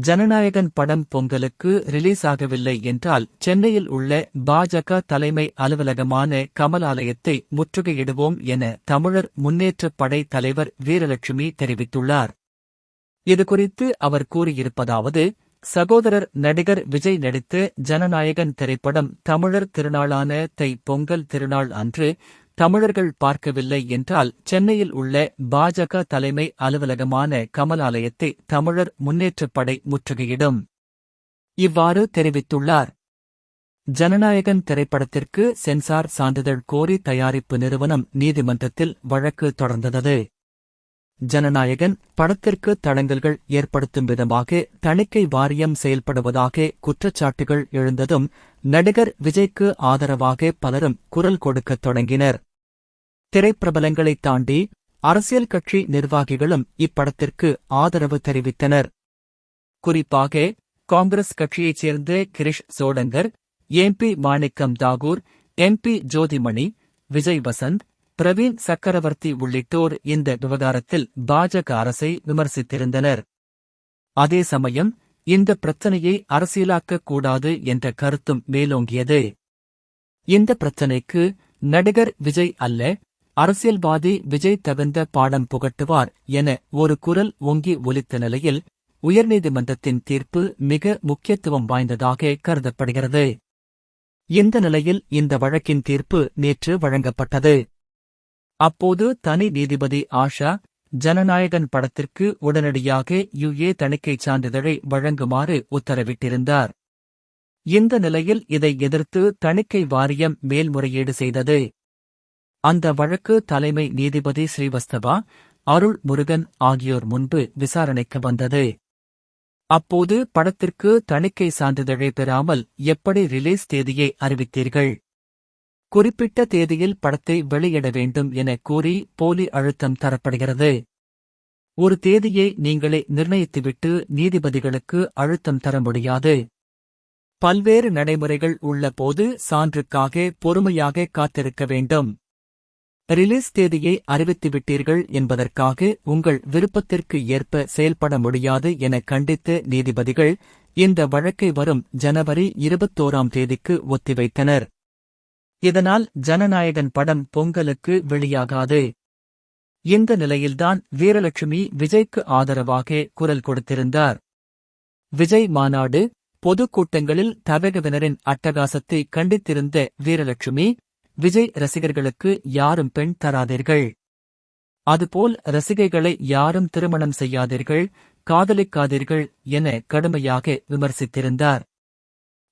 ஜனநாயகன் படம் பொங்கலுக்கு ரிலீஸ் ஆகவில்லை என்றால் சென்னையில் உள்ள பாஜக தலைமை அலுவலகமான கமலாலயத்தை முற்றுகையிடுவோம் என தமிழர் முன்னேற்றப் படை தலைவர் வீரலட்சுமி தெரிவித்துள்ளார். இதுகுறித்து அவர் கூறியிருப்பதாவது சகோதரர் நடிகர் விஜய் நடித்த ஜனநாயகன் திரைப்படம் தமிழர் திருநாளான தை பொங்கல் திருநாள் அன்று தமிழர்கள் பார்க்கவில்லை என்றால் சென்னையில் உள்ள பாஜக தலைமை அலுவலகமான கமலாலயத்தை தமிழர் முன்னேற்றப் படை முற்றுகையிடும். இவ்வாறு தெரிவித்துள்ளார். ஜனநாயகன் திரைப்படத்திற்கு சென்சார் சான்றிதழ் கோரி தயாரிப்பு நிறுவனம் நீதிமன்றத்தில் வழக்கு தொடர்ந்தது. ஜனநாயகன் படத்திற்கு தடங்கல்கள் ஏற்படுத்தும் விதமாக தணிக்கை வாரியம் செயல்படுவதாக குற்றச்சாட்டுகள் எழுந்ததும் நடிகர் விஜய்க்கு ஆதரவாக பலரும் குரல் கொடுக்கத் தொடங்கினர். திரைப்பிரபலங்களைத் தாண்டி அரசியல் கட்சி நிர்வாகிகளும் இப்படத்திற்கு ஆதரவு தெரிவித்தனர். குறிப்பாக காங்கிரஸ் கட்சியைச் சேர்ந்த கிரிஷ் சோடங்கர் எம்பி மாணிக்கம் தாகூர் எம்பி ஜோதிமணி விஜய் வசந்த் பிரவீன் சக்கரவர்த்தி உள்ளிட்டோர் இந்த விவகாரத்தில் பாஜக அரசை விமர்சித்திருந்தனர். அதே சமயம் இந்த பிரச்சனையை அரசியலாக்கக் கூடாது என்ற கருத்தும் மேலோங்கியது. இந்த பிரச்சனைக்கு நடிகர் விஜய் அல்ல அரசியல்வாதி விஜய் தகுந்த பாடம் புகட்டுவார் என ஒரு குரல் ஒங்கி ஒலித்த நிலையில் உயர்நீதிமன்றத்தின் தீர்ப்பு மிக முக்கியத்துவம் வாய்ந்ததாக கருதப்படுகிறது. இந்த நிலையில் இந்த வழக்கின் தீர்ப்பு நேற்று வழங்கப்பட்டது. அப்போது தனி நீதிபதி ஆஷா ஜனநாயகன் படத்திற்கு உடனடியாக யுஏ தணிக்கைச் சான்றிதழை வழங்குமாறு உத்தரவிட்டிருந்தார். இந்த நிலையில் இதை எதிர்த்து தணிக்கை வாரியம் மேல்முறையீடு செய்தது. அந்த வழக்கு தலைமை நீதிபதி ஸ்ரீவஸ்தவா அருள் முருகன் ஆகியோர் முன்பு விசாரணைக்கு வந்தது. அப்போது படத்திற்கு தணிக்கை சான்றிதழை பெறாமல் எப்படி ரிலீஸ் தேதியை அறிவித்தீர்கள்? குறிப்பிட்ட தேதியில் படத்தை வெளியிட வேண்டும் என கூறி போலி அழுத்தம் தரப்படுகிறது. ஒரு தேதியை நீங்களே நிர்ணயித்துவிட்டு நீதிபதிகளுக்கு அழுத்தம் தர முடியாது. பல்வேறு நடைமுறைகள் உள்ள போது சான்றுக்காக பொறுமையாக காத்திருக்க வேண்டும். ரிலீஸ் தேதியை அறிவித்துவிட்டீர்கள் என்பதற்காக உங்கள் விருப்பத்திற்கு ஏற்ப செயல்பட முடியாது என கண்டித்த நீதிபதிகள் இந்த வழக்கை வரும் ஜனவரி இருபத்தோராம் தேதிக்கு ஒத்திவைத்தனர். இதனால் ஜனநாயகன் படம் பொங்கலுக்கு வெளியாகாது. இந்த நிலையில்தான் வீரலட்சுமி விஜய்க்கு ஆதரவாக குரல் கொடுத்திருந்தார். விஜய் மாநாடு பொதுக்கூட்டங்களில் தவகவினரின் அட்டகாசத்தை கண்டித்திருந்த வீரலட்சுமி விஜய் ரசிகர்களுக்கு யாரும் பெண் தராதீர்கள். அதுபோல் ரசிகைகளை யாரும் திருமணம் செய்யாதீர்கள் காதலிக்காதீர்கள் என கடுமையாக விமர்சித்திருந்தார்.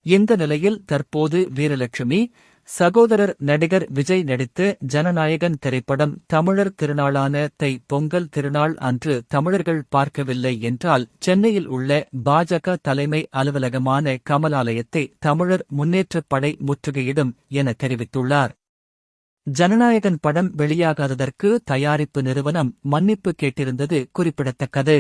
இந்த நிலையில் தற்போது வீரலட்சுமி சகோதரர் நடிகர் விஜய் நடித்து ஜனநாயகன் திரைப்படம் தமிழர் திருநாளான தை பொங்கல் திருநாள் அன்று தமிழர்கள் பார்க்கவில்லை என்றால் சென்னையில் உள்ள பாஜக தலைமை அலுவலகமான கமலாலயத்தை தமிழர் முன்னேற்றப் படை முற்றுகையிடும் என தெரிவித்துள்ளார். ஜனநாயகன் படம் வெளியாகாததற்கு தயாரிப்பு நிறுவனம் மன்னிப்பு கேட்டிருந்தது குறிப்பிடத்தக்கது.